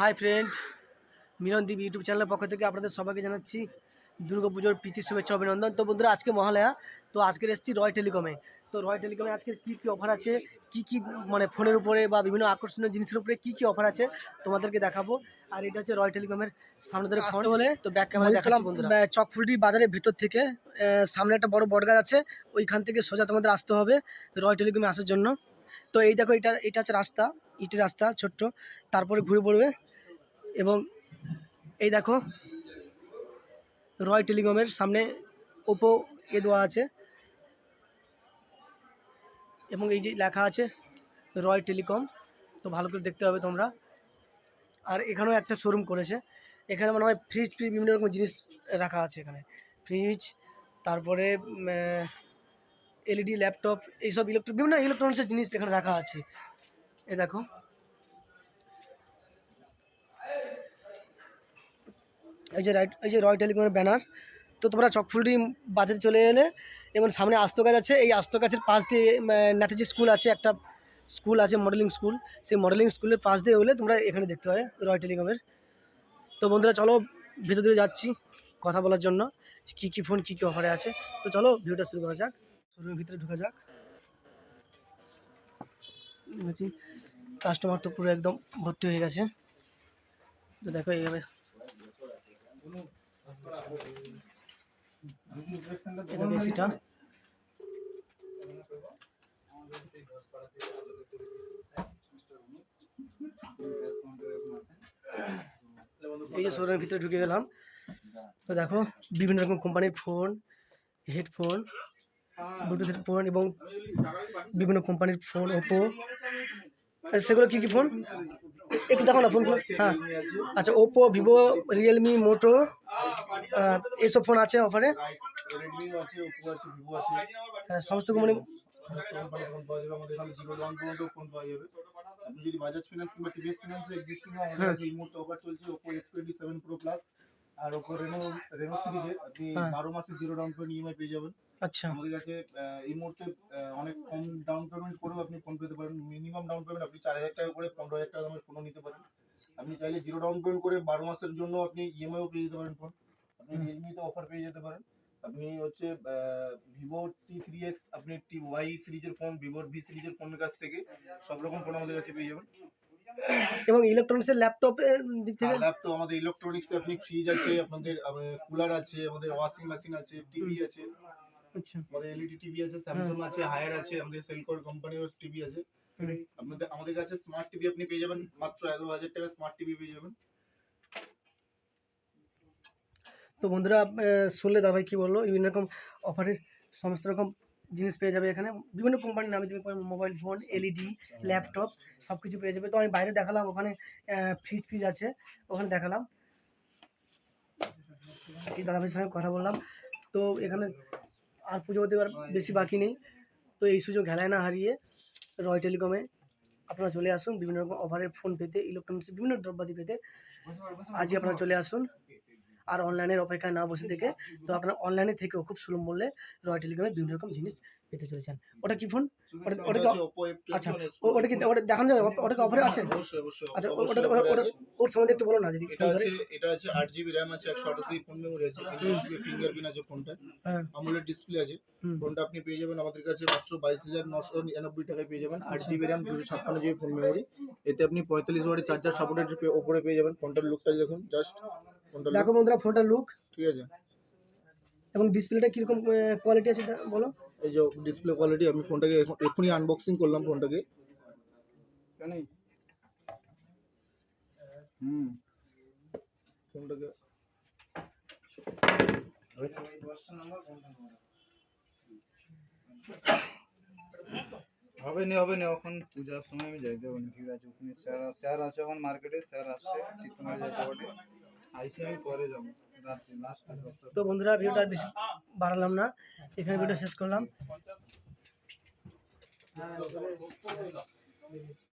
Hi friend Milandeep YouTube চ্যানেলের পক্ষ থেকে আপনাদের সবাইকে জানাচ্ছি দুর্গাপুজোর প্রীতি শুভেচ্ছা অভিনন্দন। তো বন্ধুরা আজকে মহালয়া তো আজকের এসেছি রয় টেলিকমে তো রয় টেলিকমে আজকের কী কী অফার আছে কী কী মানে ফোনের উপরে বা বিভিন্ন আকর্ষণীয় জিনিসের উপরে কী কী অফার আছে তোমাদেরকে দেখাবো। আর এটা হচ্ছে রয় টেলিকমের সামনে ধরে ফোন বলে তো ব্যাক ক্যামেরা দেখালাম বন্ধুরা। চকফুলটি বাজারের ভিতর থেকে সামনে একটা বড় বট গাছ আছে ওইখান থেকে সোজা তোমাদের আসতে হবে রয় টেলিকমে আসার জন্য। তো এই দেখো এটা এটা হচ্ছে রাস্তা ইটের রাস্তা ছোট্ট তারপরে ঘুরে পড়বে। এবং এই দেখো রয় টেলিকমের সামনে ওপো এ দেওয়া আছে। এবং এই যে লেখা আছে রয় টেলিকম তো ভালো করে দেখতে হবে তোমরা। আর এখানেও একটা শোরুম করেছে। এখানে মনে হয় ফ্রিজ ফ্রিজ বিভিন্ন রকম জিনিস রাখা আছে এখানে। ফ্রিজ তারপরে এলইডি ল্যাপটপ এইসব ইলেকট্রনিক বিভিন্ন ইলেকট্রনিক্সের জিনিস এখানে রাখা আছে। এ দেখো। এই যে রাইট এই যে রয় টেলিকমের ব্যানার তো তোমরা চকফুলটি বাজারে চলে এলে এবং সামনে আস্ত গাছ আছে। এই আস্ত গাছের পাশ দিয়ে নেতাজি স্কুল আছে, একটা স্কুল আছে মডেলিং স্কুল সেই মডেলিং স্কুলের পাশ দিয়ে হলে তোমরা এখানে দেখতে হয় রয় টেলিকমের তো বন্ধুরা, চলো ভিতর দিয়ে যাচ্ছি কথা বলার জন্য কী কী ফোন কী কী অফারে আছে। তো চলো ভিডিওটা শুরু করা যাক শোরুমের ভিতরে ঢুকা যাক। কাস্টমার তো পুরো একদম ভর্তি হয়ে গেছে। তো দেখো এইভাবে এটা বেশিটা এই যে শোরুমের ভিতরে ঢুকে গেলাম। তো দেখো বিভিন্ন রকম কোম্পানির ফোন হেডফোন ব্লুটুথ হেডফোন এবং বিভিন্ন কোম্পানির ফোন ওপো সেগুলো কী কী ফোন একটু দেখো না ফোনগুলো হ্যাঁ। আচ্ছা ওপো ভিভো রিয়েলমি মোটো এইসব ফোন আছে অফারে হ্যাঁ, সমস্ত কোম্পানি আপনি যদি বাজাজ ফিনান্স কিংবা টিভিএস ফিনান্সে এক্সিস্টিং হয়। আমাদের হ্যাঁ। এই মুহূর্তে অফার চলছে Oppo X twenty seven pro plus আর ওপো রেনো রেনো সিরিজে আপনি হ্যাঁ। বারো মাসের জিরো ডাউন পেমেন্ট ইএমআই পেয়ে যাবেন। আচ্ছা। আমাদের কাছে আহ, এই মুহূর্তে অনেক কম ডাউন পেমেন্ট করেও আপনি ফোন পেতে পারেন। মিনিমাম ডাউন পেমেন্ট আপনি চার হাজার টাকা করে পনেরো হাজার টাকা দামের ফোনও নিতে পারেন। আপনি চাইলে জিরো ডাউন পেমেন্ট করে বারো মাসের জন্য আপনি ইএমআইও পেয়ে যেতে পারেন ফোন আপনি। রিয়েলমিতে অফার পেয়ে যেতে পারেন। আপনি হচ্ছে ভিভো টি থ্রি এক্স আপনি টি ওয়াই সিরিজের ফোন ভিভোর ভি সিরিজের ফোনের কাছ থেকে সব রকম ফোন আমাদের কাছে পেয়ে যাবেন। এবং ইলেকট্রনিক্সের ল্যাপটপের দিক থেকে? ল্যাপটপ আমাদের ইলেকট্রনিক্স আপনি ফ্রিজ আছে আপনাদের কুলার আছে আমাদের ওয়াশিং মেশিন আছে টিভি আছে। আচ্ছা। আমাদের এলইডি টিভি আছে স্যামসাং আছে হায়ার আছে আমাদের সেলকোর কোম্পানির টিভি আছে। আপনাদের আমাদের কাছে স্মার্ট টিভি আপনি পেয়ে যাবেন মাত্র এগারো হাজার টাকা স্মার্ট টিভি পেয়ে যাবেন। তো বন্ধুরা শুনলে দাদা ভাই কী বলল? বিভিন্ন রকম অফারের সমস্ত রকম জিনিস পেয়ে যাবে এখানে। বিভিন্ন কোম্পানির নামে তুমি মোবাইল ফোন এলইডি ল্যাপটপ সব কিছু পেয়ে যাবে। তো আমি বাইরে দেখালাম, ওখানে ফ্রিজ ফ্রিজ আছে, ওখানে দেখালাম। এই দাদা ভাইয়ের সঙ্গে কথা বললাম। তো এখানে আর পুজো হতে বেশি বাকি নেই। তো এই সুযোগ হেলায় না হারিয়ে রয় টেলিকমে আপনারা চলে আসুন। বিভিন্ন রকম অফারের ফোন পেতে ইলেকট্রনিক্স বিভিন্ন দ্রব্যাদি পেতে। আজই আপনারা চলে আসুন। আর অনলাইনের অপেক্ষায় না বসে থেকে তো আপনারা অনলাইনে থেকেও খুব সুলভ মূল্যে রয় টেলিকমে বিভিন্ন রকম জিনিস পেতে চলেছেন। ওটা কি ফোন ওটা- আচ্ছা ওটা কি ওটা দেখানো যাবে? ওটা কি অফারে আছে? আচ্ছা ওটা। ওর সম্বন্ধে একটু বলো না যদি এটা আছে এটা আছে আট জিবি র্যাম আছে একশো আঠাশ ফোন মেমোরি আছে ফিঙ্গারপ্রিন্ট আছে ফোনটা আমলের ডিসপ্লে আছে। ফোনটা আপনি পেয়ে যাবেন আমাদের কাছে মাত্র বাইশ হাজার নশো নিরানব্বই টাকায় পেয়ে যাবেন। আট জিবি র্যাম দুশো ছাপ্পান্ন জিবি ফোন মেমোরি এতে আপনি পঁয়তাল্লিশ ওয়াটের চার্জার সাপোর্টের ওপরে পেয়ে যাবেন। ফোনটার লুকটা দেখুন জাস্ট দেখো বন্ধুরা ফোনটা লুক ঠিক আছে। এবং ডিসপ্লেটা কীরকম কোয়ালিটি আছে এটা বলো? এই যে ডিসপ্লে কোয়ালিটি আমি ফোনটাকে এখন- এক্ষুনি আনবক্সিং করলাম ফোনটাকে। হুম। ফোনটাকে হবে না হবে না এখন পূজার সময় আমি যাইতে পারি ঠিক আছে ওখানে স্যার স্যার আছে এখন মার্কেটে স্যার আসছে চিত্তমারে যেতে পারে তো বন্ধুরা ভিডিওটা আর বেশি বাড়ালাম না। এখানে ভিডিও শেষ করলাম।